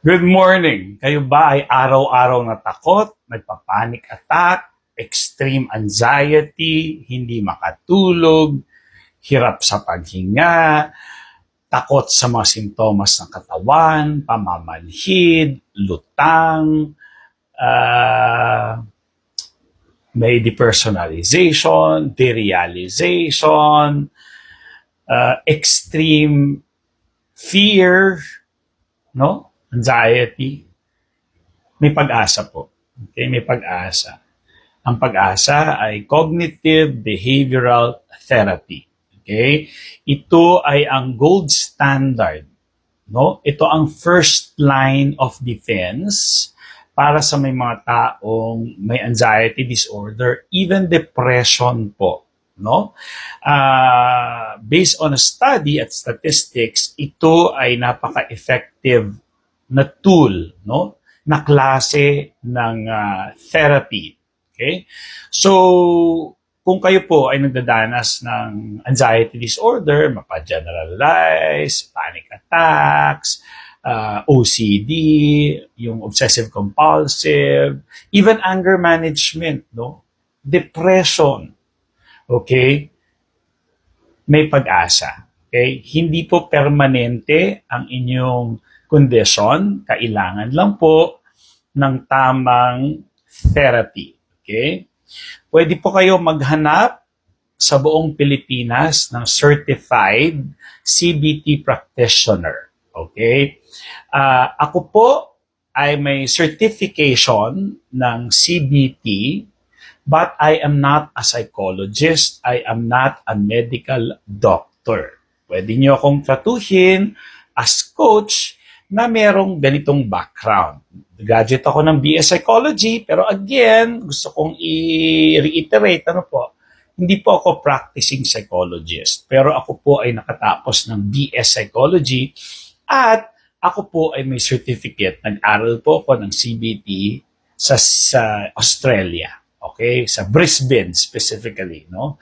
Good morning! Kayo ba ay araw-araw na takot, nagpa-panic attack, extreme anxiety, hindi makatulog, hirap sa paghinga, takot sa mga simptomas ng katawan, pamamanhid, lutang, ah, may depersonalization, derealization, ah, extreme fear, no? Anxiety. May pag-asa po. Okay, may pag-asa. Ang pag-asa ay cognitive behavioral therapy. Okay? Ito ay ang gold standard, no? Ito ang first line of defense para sa may mga taong may anxiety disorder, even depression po, no? Ah, based on a study at statistics, ito ay napaka-effective na tool, no? Na klase ng ah, therapy. Okay? So, kung kayo po ay nagdadanas ng anxiety disorder, mapa-generalize, panic attacks, ah, OCD, yung obsessive compulsive, even anger management, no? Depression. Okay? May pag-asa. Okay? Hindi po permanente ang inyong kondisyon. Kailangan lang po ng tamang therapy. Okay? Pwede po kayo maghanap sa buong Pilipinas ng certified CBT practitioner. Okay? Ah, ako po ay may certification ng CBT but I am not a psychologist. I am not a medical doctor. Pwede niyo akong tratuhin as coach na merong ganitong background. Graduate ako ng BS Psychology, pero again, gusto kong i-reiterate, ano po, hindi po ako practicing psychologist, pero ako po ay nakatapos ng BS Psychology at ako po ay may certificate. Nag-aral po ako ng CBT sa, sa Australia. Okay? Sa Brisbane specifically, no?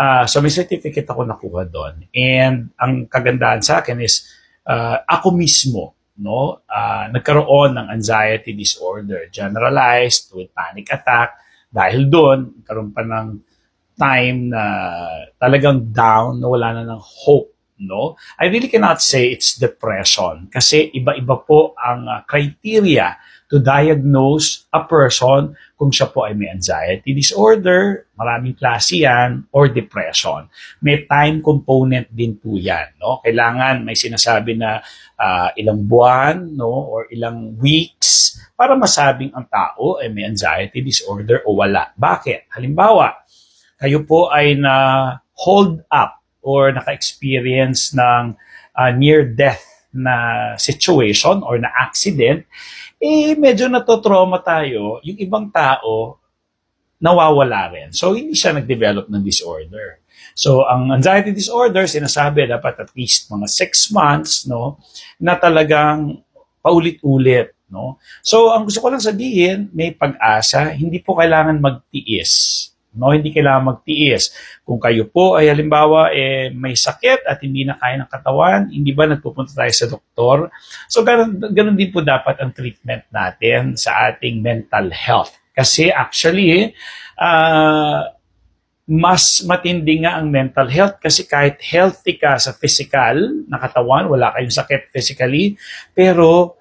Ah, so may certificate ako nakuha doon. And ang kagandahan sa akin is ah, ako mismo no? Ah, nagkaroon ng anxiety disorder generalized with panic attack. Dahil doon karoon pa ng time na talagang down na wala na ng hope no? I really cannot say it's depression kasi iba-iba po ang ah, criteria to diagnose a person kung siya po ay may anxiety disorder, maraming klase yan, or depression. May time component din po yan. No? Kailangan may sinasabi na ah, ilang buwan no? or ilang weeks para masabing ang tao ay may anxiety disorder o wala. Bakit? Halimbawa, kayo po ay na hold up or naka-experience ng ah, near-death na situation or na accident, eh medyo natotrauma tayo, yung ibang tao nawawala rin. So, hindi siya nag-develop ng disorder. So, ang anxiety disorder, sinasabi dapat at least mga six months, no, na talagang paulit-ulit, no. So, ang gusto ko lang sabihin, may pag-asa, hindi po kailangan magtiis. No, hindi kailangan magtiis. Kung kayo po ay halimbawa eh, may sakit at hindi na kaya ng katawan, hindi ba nagpupunta tayo sa doktor? So ganun, ganun din po dapat ang treatment natin sa ating mental health. Kasi actually, ah, mas matindi nga ang mental health kasi kahit healthy ka sa physical na katawan, wala kayong sakit physically, pero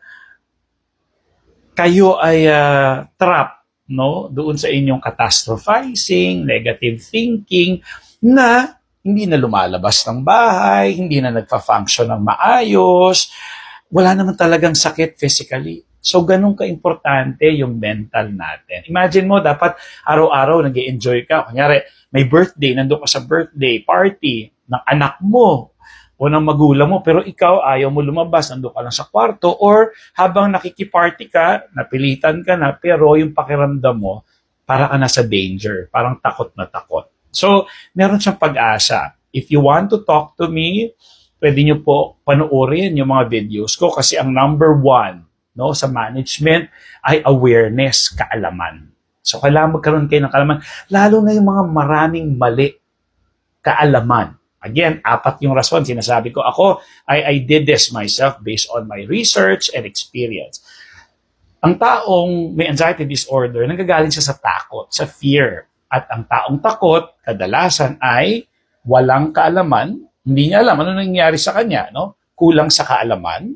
kayo ay ah, trap no doon sa inyong catastrophizing, negative thinking na hindi na lumalabas ng bahay, hindi na nagfa-function ng maayos, wala naman talagang sakit physically. So, ganun ka-importante yung mental natin. Imagine mo, dapat araw-araw nag enjoy ka. Kunyari, may birthday, nandun ka sa birthday party ng anak mo o ng magulang mo, pero ikaw ayaw mo lumabas, nandun ka lang sa kwarto, or habang nakikiparty ka, napilitan ka na, pero yung pakiramdam mo, para ka nasa danger, parang takot na takot. So, meron siyang pag-asa. If you want to talk to me, pwede nyo po panoorin yung mga videos ko kasi ang number one no, sa management ay awareness, kaalaman. So, kailangan magkaroon kayo ng kaalaman. Lalo na yung mga maraming mali kaalaman. Again, apat yung rason. Sinasabi ko, ako, I, I did this myself based on my research and experience. Ang taong may anxiety disorder, nanggagaling siya sa takot, sa fear. At ang taong takot, kadalasan ay walang kaalaman, hindi niya alam ano nangyayari sa kanya, no? Kulang sa kaalaman.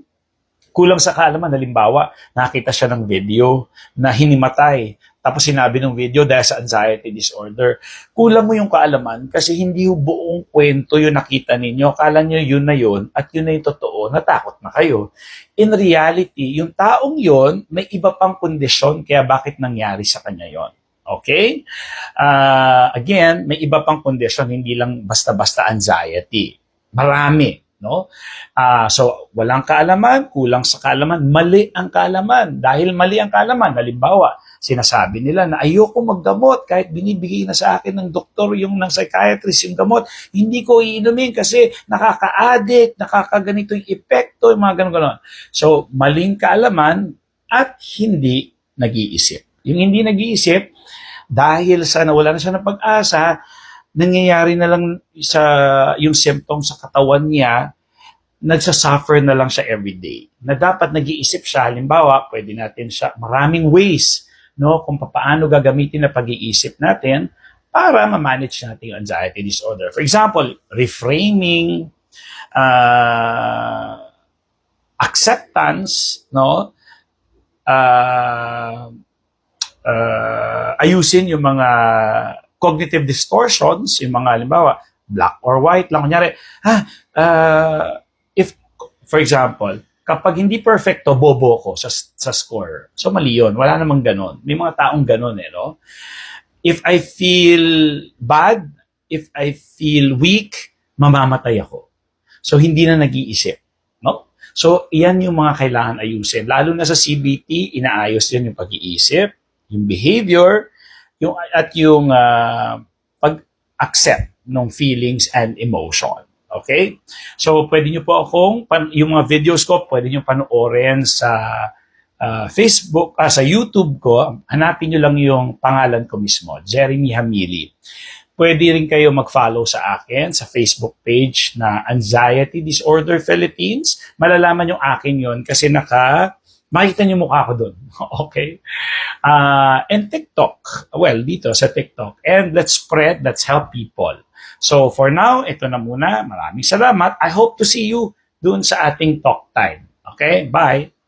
Kulang sa kaalaman, halimbawa, nakita siya ng video na hinimatay. Tapos sinabi ng video dahil sa anxiety disorder. Kulang mo yung kaalaman kasi hindi yung buong kwento yung nakita ninyo. Kala nyo yun na yun at yun na yung totoo, natakot na kayo. In reality, yung taong yon may iba pang kondisyon kaya bakit nangyari sa kanya yon. Okay? Ah, again, may iba pang kondisyon, hindi lang basta-basta anxiety. Marami. No? Ah, so, walang kaalaman, kulang sa kaalaman, mali ang kaalaman. Dahil mali ang kaalaman, halimbawa, sinasabi nila na ayoko maggamot kahit binibigay na sa akin ng doktor yung ng psychiatrist yung gamot, hindi ko iinumin kasi nakaka-addict, nakakaganito yung epekto, yung mga ganun-ganon. So, maling kaalaman at hindi nag-iisip. Yung hindi nag-iisip, dahil sa nawala na siya ng pag-asa, nangyayari na lang sa yung symptoms sa katawan niya, nagsasuffer na lang siya everyday. Na dapat nag-iisip siya, halimbawa, pwede natin siya, maraming ways, no, kung paano gagamitin na pag-iisip natin para ma-manage natin yung anxiety disorder. For example, reframing, uh, acceptance, no, uh, uh, ayusin yung mga cognitive distortions, yung mga halimbawa, black or white lang. Kunyari, ah, uh, if, for example, kapag hindi perfecto, bobo ko sa, sa score. So, mali yun. Wala namang ganon. May mga taong ganon eh, no? If I feel bad, if I feel weak, mamamatay ako. So, hindi na nag-iisip. No? So, iyan yung mga kailangan ayusin. Lalo na sa CBT, inaayos din yung pag-iisip, yung behavior, yung, at yung ah, pag-accept ng feelings and emotion. Okay? So, pwede nyo po akong, pan- yung mga videos ko, pwede nyo panoorin sa ah, Facebook, ah, sa YouTube ko. Hanapin nyo lang yung pangalan ko mismo, Jeremy Hamili. Pwede rin kayo mag-follow sa akin sa Facebook page na Anxiety Disorder Philippines. Malalaman yung akin yon kasi naka, makikita niyo mukha ko doon. okay? Uh, and TikTok. Well, dito sa TikTok. And let's spread, let's help people. So for now, ito na muna. Maraming salamat. I hope to see you doon sa ating talk time. Okay? Bye!